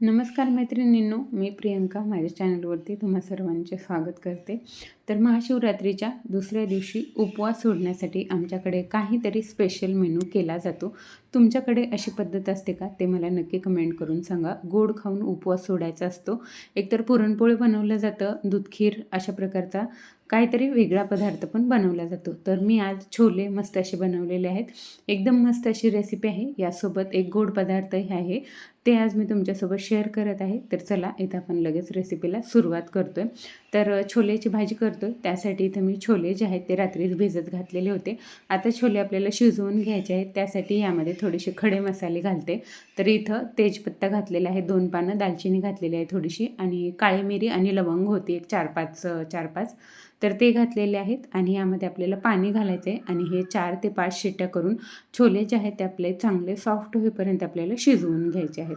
नमस्कार मैत्रिणींनो मी प्रियंका माझ्या चॅनलवरती तुम्हा सर्वांचे स्वागत करते. तर महाशिवरात्रीच्या दुसऱ्या दिवशी उपवास सोडण्यासाठी आमच्याकडे काहीतरी स्पेशल मेनू केला जातो. तुमच्याकडे अशी पद्धत असते का? ते मला नक्की कमेंट करून सांगा. गोड खाऊन उपवास सोडायचा असतो. एकतर पुरणपोळी बनवलं जातं दूधखीर अशा प्रकारचा काहीतरी वेगळा पदार्थ पण बनवला जातो. तर मी आज छोले मस्त असे बनवलेले आहेत. एकदम मस्त अशी रेसिपी आहे. यासोबत एक गोड पदार्थही आहे. ते आज मी तुमच्यासोबत शेअर करत आहे. तर चला इथं आपण लगेच रेसिपीला सुरुवात करतो आहे तर छोलेची भाजी करतो आहे त्यासाठी इथं मी छोले जे आहेत ते रात्रीच भिजत घातलेले होते. आता छोले आपल्याला शिजवून घ्यायचे आहेत. त्यासाठी यामध्ये थोडेसे खडे मसाले घालते. तर इथं तेजपत्ता घातलेला आहे. दोन पानं दालचिनी घातलेली आहे थोडीशी. आणि काळी मिरी आणि लवंग होती एक चार पाच चार पाच. तर ते घातलेले आहेत. आणि यामध्ये आपल्याला पाणी घालायचं आहे आणि हे चार ते पाच शिट्ट्या करून छोले जे आहेत ते आपले चांगले सॉफ्ट होईपर्यंत आपल्याला शिजवून घ्यायचे आहेत.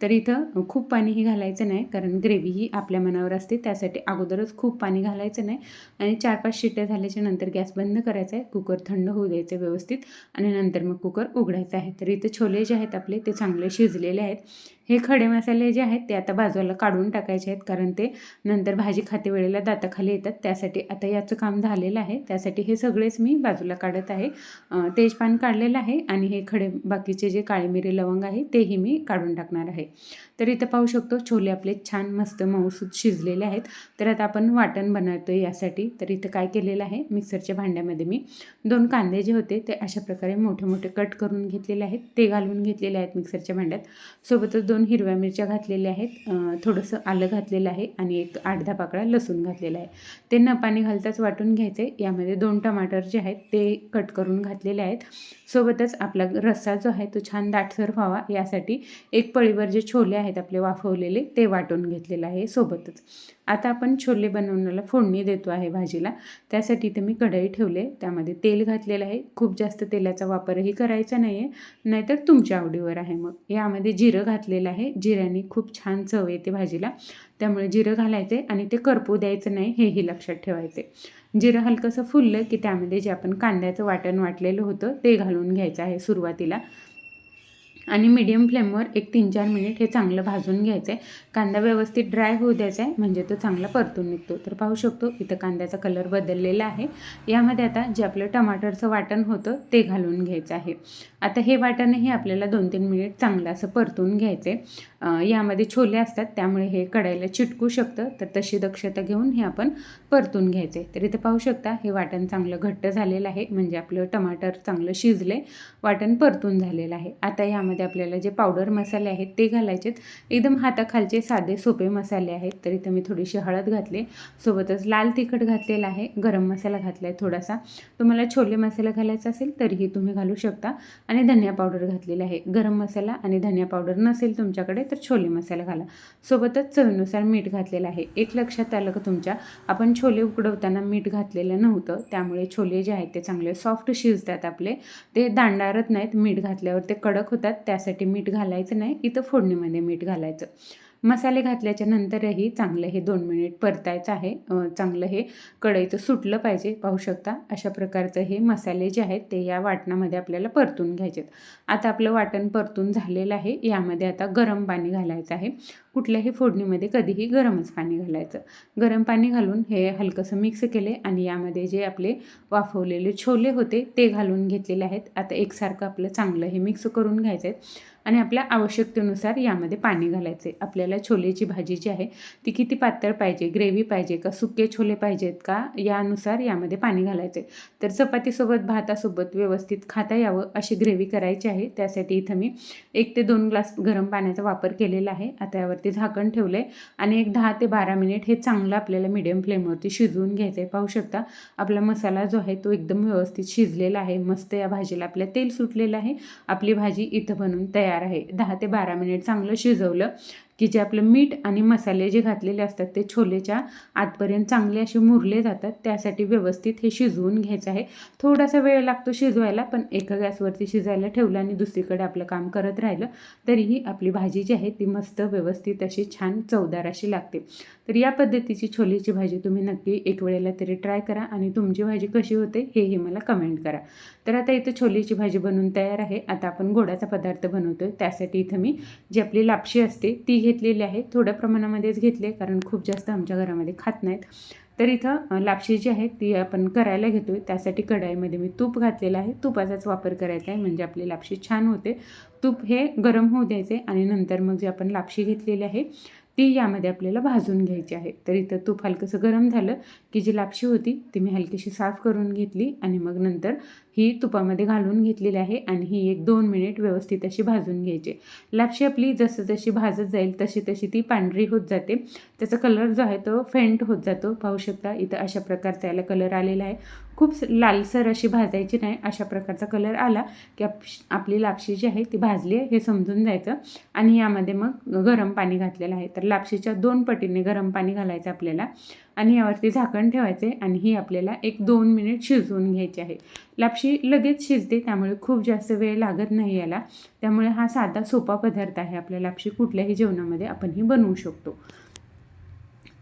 तर इथं खूप पाणीही घालायचं नाही कारण ग्रेव्ही ही आपल्या मनावर असते त्यासाठी अगोदरच खूप पाणी घालायचं नाही. आणि चार पाच शिट्ट्या झाल्याच्यानंतर गॅस बंद करायचा आहे कुकर थंड होऊ द्यायचं व्यवस्थित आणि नंतर मग कुकर उघडायचा आहे. तर इथं छोले जे आहेत आपले ते चांगले शिजलेले आहेत. हे खडे मसाले जे आहेत ते आता बाजूला काढून टाकायचे आहेत कारण ते नंतर भाजी खाते वेळेला दाताखाली येतात. त्यासाठी आता याचं काम झालेलं आहे. त्यासाठी हे सगळेच मी बाजूला काढत आहे. तेजपान काढलेलं आहे आणि हे खडे बाकीचे जे काळी मिरी लवंग आहे तेही मी काढून टाकणार आहे. तर इथं पाहू शकतो छोले आपले छान मस्त मऊसूत शिजलेले आहेत. तर आता आपण वाटण बनवतो आहे यासाठी. तर इथं काय केलेलं आहे मिक्सरच्या भांड्यामध्ये मी दोन कांदे जे होते ते अशा प्रकारे मोठे मोठे कट करून घेतलेले आहेत. ते घालून घेतलेले आहेत मिक्सरच्या भांड्यात. सोबतच दोन हिरव्या मिरच्या घातलेल्या आहेत. थोडंसं आलं घातलेलं आहे आणि एक आठ दहा पाकळा लसूण घातलेला आहे. ते न पाणी घालताच वाटून घ्यायचे. यामध्ये दोन टमाटर जे आहेत ते कट करून घातलेले आहेत. सोबतच आपला रस्सा जो आहे तो छान दाटसर व्हावा. यासाठी एक पळीवर जे छोले आहेत आपले वाफवलेले ते वाटून घेतलेलं आहे सोबतच. आता आपण छोले बनवण्याला फोडणी देतो आहे भाजीला. त्यासाठी इथे मी कढई ठेवले त्यामध्ये तेल घातलेलं आहे. खूप जास्त तेलाचा वापरही करायचा नाही आहे नाहीतर तुमच्या आवडीवर आहे मग. यामध्ये जिरं घातलेलं आहे. जिऱ्याने खूप छान चव येते भाजीला. त्यामुळे जिरं घालायचे आणि ते करपू द्यायचं नाही हेही लक्षात ठेवायचे. जिरं हलकंसं फुललं की त्यामध्ये जे आपण कांद्याचं वाटण वाटलेलं होतं ते घालून घ्यायचं आहे सुरुवातीला. आणि मीडियम फ्लेमवर एक तीन चार मिनिट हे चांगलं भाजून घ्यायचं आहे कांदा व्यवस्थित ड्राय होऊ द्यायचा आहे म्हणजे तो चांगला परतून निघतो. तर पाहू शकतो इथं कांद्याचा कलर बदललेला आहे. यामध्ये आता जे आपलं टमाटरचं वाटण होतं ते घालून घ्यायचं आहे. आता हे वाटणही आपल्याला दोन तीन मिनिट चांगलं असं परतून घ्यायचं आहे यामध्ये छोले असतात त्यामुळे हे कढायला चिटकू शकतं. तर तशी दक्षता घेऊन हे आपण परतून घ्यायचे तर इथं पाहू शकता हे वाटण चांगलं घट्ट झालेलं आहे. म्हणजे आपलं टमाटर चांगलं शिजले वाटण परतून झालेलं आहे. आता यामध्ये आपल्याला जे पावडर मसाले आहेत ते घालायचेत. एकदम हाताखालचे साधे सोपे मसाले आहेत. तर इथं मी थोडीशी हळद घातली. सोबतच लाल तिखट घातलेला आहे. गरम मसाला घातला आहे थोडासा. तुम्हाला छोले मसाला घालायचा असेल तरीही तुम्ही घालू शकता. आणि धनिया पावडर घातलेला आहे. गरम मसाला आणि धनिया पावडर नसेल तुमच्याकडे तर छोले मसाला घाला. सोबतच चवीनुसार मीठ घातलेलं आहे. एक लक्षात आलं का तुमच्या? आपण छोले उकडवताना मीठ घातलेलं नव्हतं. त्यामुळे छोले जे आहेत ते चांगले सॉफ्ट शिजतात आपले. ते दांडारत नाहीत. मीठ घातल्यावर ते कडक होतात. त्यासाठी मीठ घालायचं नाही इथं फोडणीमध्ये मीठ घालायचं. मसाले घातल्याच्या नंतरही चांगलं हे दोन मिनिट परतायचं आहे. चांगलं हे कढईचं सुटलं पाहिजे पाहू शकता. अशा प्रकारचं हे मसाले जे आहेत ते या वाटणामध्ये आपल्याला परतून घ्यायचेत. आता आपलं वाटण परतून झालेलं आहे. यामध्ये आता गरम पाणी घालायचं आहे. कुठल्याही फोडणीमध्ये कधीही गरमच पाणी घालायचं. गरम पाणी घालून हे हलकंसं मिक्स केले आणि यामध्ये जे आपले वाफवलेले छोले होते ते घालून घेतलेले आहेत. आता एकसारखं आपलं चांगलं हे मिक्स करून घ्यायचं आहे आणि आपल्या आवश्यकतेनुसार यामध्ये पाणी घालायचे. आपल्याला छोलेची भाजी जी आहे ती किती पातळ पाहिजे? ग्रेव्ही पाहिजे का? सुके छोले पाहिजेत का? यानुसार यामध्ये पाणी घालायचे. तर चपातीसोबत भातासोबत व्यवस्थित खाता यावं अशी ग्रेव्ही करायची आहे. त्यासाठी इथं मी एक ते दोन ग्लास गरम पाण्याचा वापर केलेला आहे. आता यावरती झाकण ठेवलं आहे आणि एक दहा ते बारा मिनिट हे चांगलं आपल्याला मिडियम फ्लेमवरती शिजवून घ्यायचं आहे पाहू शकता आपला मसाला जो आहे तो एकदम व्यवस्थित शिजलेला आहे. मस्त या भाजीला आपल्या तेल सुटलेलं आहे. आपली भाजी इथं बनवून तयार तयार आहे. दहा ते बारा मिनिट चांगलं शिजवलं. की जे आपलं मीठ आणि मसाले जे घातलेले असतात ते छोलेच्या आतपर्यंत चांगले असे मुरले जातात. त्यासाठी व्यवस्थित हे शिजवून घ्यायचं आहे. थोडासा वेळ लागतो शिजवायला पण एका गॅसवरती शिजायला ठेवलं आणि दुसरीकडे आपलं काम करत राहिलं तरीही आपली भाजी जी आहे ती मस्त व्यवस्थित अशी छान चवदार अशी लागते. तर या पद्धतीची छोलेची भाजी तुम्ही नक्की एक वेळेला तरी ट्राय करा आणि तुमची भाजी कशी होते हेही मला कमेंट करा. तर आता इथं छोलेची भाजी बनवून तयार आहे. आता आपण गोडाचा पदार्थ बनवतो त्यासाठी इथं मी जी आपली लापशी असते ती घेतलेली आहे थोड्या प्रमाणामध्येच घेतले कारण खूप जास्त आमच्या घरामध्ये खात नाहीत. तर इथं लापशी जी आहे ती आपण करायला घेतो आहे त्यासाठी कढाईमध्ये मी तूप घातलेलं आहे. तुपाचाच वापर करायचा आहे म्हणजे आपली लापशी छान होते. तूप हे गरम होऊ द्यायचे आणि नंतर मग जे आपण लापशी घेतलेली आहे ती यामध्ये आपल्याला भाजून घ्यायची आहे. तर इथं तूप हलकंसं गरम झालं की जी लापशी होती ती मी हलकीशी साफ करून घेतली आणि मग नंतर ही तुपामध्ये घालून घेतलेली आहे आणि ही एक दोन मिनिट व्यवस्थित अशी भाजून घ्यायची. लापशी आपली जसं जशी भाजत जाईल तशी तशी ती पांढरी होत जाते. त्याचा कलर जो आहे तो फेंट होत जातो. पाहू शकता इथं अशा प्रकारचा याला कलर आलेला आहे. खूप स- लालसर अशी भाजायची नाही. अशा प्रकारचा कलर आला की आप आपली लापशी जी आहे ती भाजली आहे हे समजून जायचं. आणि यामध्ये मग गरम पाणी घातलेलं आहे. तर लापशीच्या दोन पटीने गरम पाणी घालायचं आपल्याला. आणि यावरती झाकण ठेवायचे आणि ही आपल्याला एक दोन मिनिट शिजवून घ्यायची आहे. लापशी लगेच शिजते त्यामुळे खूप जास्त वेळ लागत नाही याला. त्यामुळे हा साधा सोपा पदार्थ आहे आपल्या लापशी कुठल्याही जेवणामध्ये आपण ही बनवू शकतो.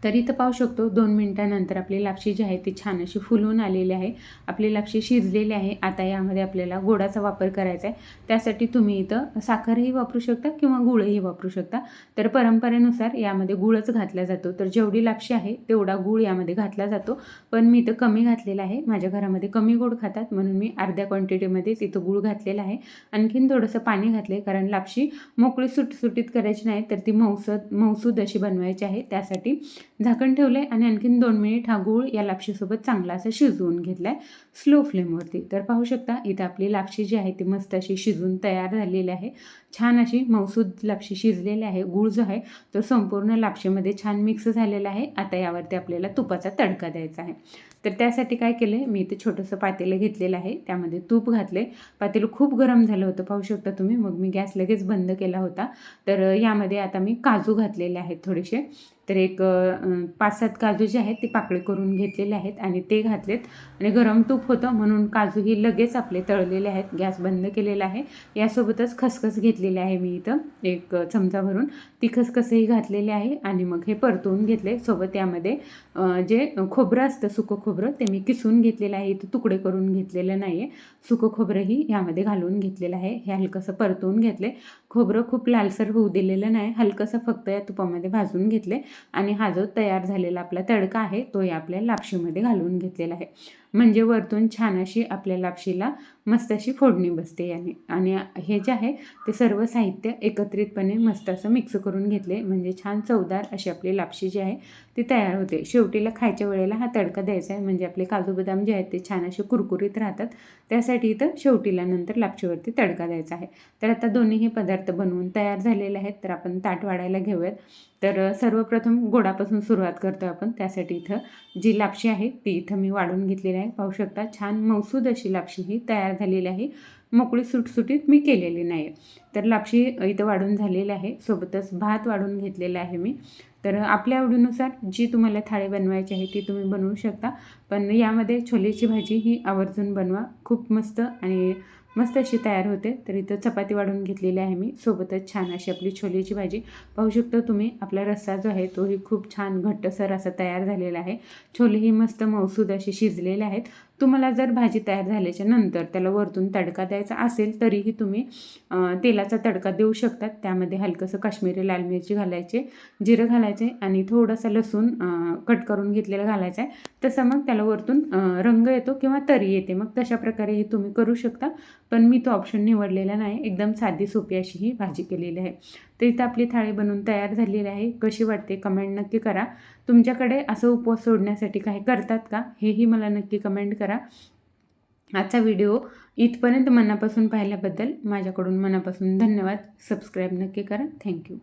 तर इथं पाहू शकतो दोन मिनटानंतर आपली लापशी जी आहे ती छान अशी फुलून आलेली आहे. आपली लापशी शिजलेली आहे. आता यामध्ये आपल्याला गोडाचा वापर करायचा आहे. त्यासाठी तुम्ही इथं साखरही वापरू शकता किंवा गुळही वापरू शकता. तर परंपरेनुसार यामध्ये गुळच घातला जातो. तर जेवढी लापशी आहे तेवढा गुळ यामध्ये घातला जातो. पण मी इथं कमी घातलेला आहे. माझ्या घरामध्ये कमी गोड खातात. म्हणून मी अर्ध्या क्वांटिटीमध्येच इथं गुळ घातलेला आहे. आणखीन थोडंसं पाणी घातले कारण लापशी मोकळी सुटसुटीत करायची नाही तर ती मौसद मौसूद अशी बनवायची आहे. त्यासाठी झाकण ठेवलं आहे आणि आणखीन दोन मिनिट हा गूळ या लापशीसोबत चांगला असा शिजवून घेतला आहे स्लो फ्लेमवरती तर पाहू शकता इथं आपली लापशी जी आहे ती मस्त अशी शिजून तयार झालेली आहे. छान अशी मौसूद लापशी शिजलेली आहे. गूळ जो आहे तो संपूर्ण लापशीमध्ये छान मिक्स झालेला आहे. आता यावरती आपल्याला तुपाचा तडका द्यायचा आहे. तर त्यासाठी काय केलं मी इथे छोटंसं पातेलं घेतलेलं आहे. त्यामध्ये तूप घातले पातेलं खूप गरम झालं होतं पाहू शकता तुम्ही. मग मी गॅस लगेच बंद केला होता. तर यामध्ये आता मी काजू घातलेले आहेत थोडेसे. तर एक पाच सात काजू जे आहेत ते पाकळे करून घेतलेले आहेत आणि ते घातलेत. आणि गरम तूप होतं म्हणून काजू ही लगेच आपले तळलेले आहेत. गॅस बंद केलेला आहे. यासोबतच खसखस घेतलेली आहे मी इथं एक चमचा भरून. ती खसखसही घातलेली आहे आणि मग हे परतवून घेतले. सोबत यामध्ये जे खोबरं असतं सुकं खोबरं ते मी किसून घेतलेलं आहे. इथं तुकडे करून घेतलेलं नाही आहे सुकं खोबरंही यामध्ये घालून घेतलेलं आहे. हे हलकंसं परतवून घेतले. खोबरं खूप लालसर होऊ दिलेलं नाही. हलकंसं फक्त या तुपामध्ये भाजून घेतले. आणि हा जो तयार झालेला आपला तडका आहे तो या आपल्या लापशीमध्ये घालून घेतलेला आहे. म्हणजे वरतून छान अशी आपल्या लापशीला मस्त अशी फोडणी बसते याने. आणि हे जे आहे ते सर्व साहित्य एकत्रितपणे मस्त असं मिक्स करून घेतले. म्हणजे छान चवदार अशी आपली लापशी जी आहे ती तयार होते. शेवटीला खायच्या वेळेला हा तडका द्यायचा आहे. म्हणजे आपले काजू बदाम जे आहेत ते छान असे कुरकुरीत राहतात. त्यासाठी इथं शेवटीला नंतर लापशीवरती तडका द्यायचा आहे. तर आता दोन्हीही पदार्थ बनवून तयार झालेले आहेत. तर आपण ताट वाढायला घेऊयात. तर सर्वप्रथम गोडापासून सुरुवात करतो आपण. त्यासाठी इथं जी लापशी आहे ती इथं मी वाढून घेतलेली आहे. पाहू शकता. छान मौसूद अशी लापशी ही तयार झालेली आहे. मोकळी सुटसुटीत मी केलेली नाही तर लापशी इथं वाढून झालेली आहे. सोबतच भात वाढून घेतलेला आहे मी. तर आपल्या आवडीनुसार जी तुम्हाला थाळी बनवायची आहे ती तुम्ही बनवू शकता. पण यामध्ये छोलेची भाजी ही आवर्जून बनवा. खूप मस्त आणि मस्त अशी तयार होते. तर इथं चपाती वाढून घेतलेली आहे मी. सोबतच छान अशी आपली छोलेची भाजी. पाहू शकता तुम्ही आपला रस्सा जो आहे तोही खूप छान घट्टसर असा तयार झालेला आहे. छोलेही मस्त मौसूद असे शिजलेले आहेत. तुम्हाला जर भाजी तयार झाल्याच्यानंतर त्याला वरतून तडका द्यायचा असेल तरीही तुम्ही तेलाचा तडका देऊ शकतात. त्यामध्ये हलकंसं काश्मीरी लाल मिरची घालायचे जिरं घालायचे आणि थोडासा लसूण कट करून घेतलेला घालायचा आहे. तसं मग त्याला वरतून रंग येतो किंवा तरी येते. मग तशा प्रकारे हे तुम्ही करू शकता. पण मी तो ऑप्शन निवडलेला नाही. एकदम साधी सोपी अशी ही भाजी केलेली आहे. तर इथं आपली थाळी बनवून तयार झालेली आहे. कशी वाटते कमेंट नक्की करा. तुमच्याकडे असं उपवास सोडण्यासाठी काही करतात का? हेही मला नक्की कमेंट करा. आजचा व्हिडिओ इथपर्यंत मनापासून पाहिल्याबद्दल माझ्याकडून मनापासून धन्यवाद. सबस्क्राईब नक्की करा. थँक्यू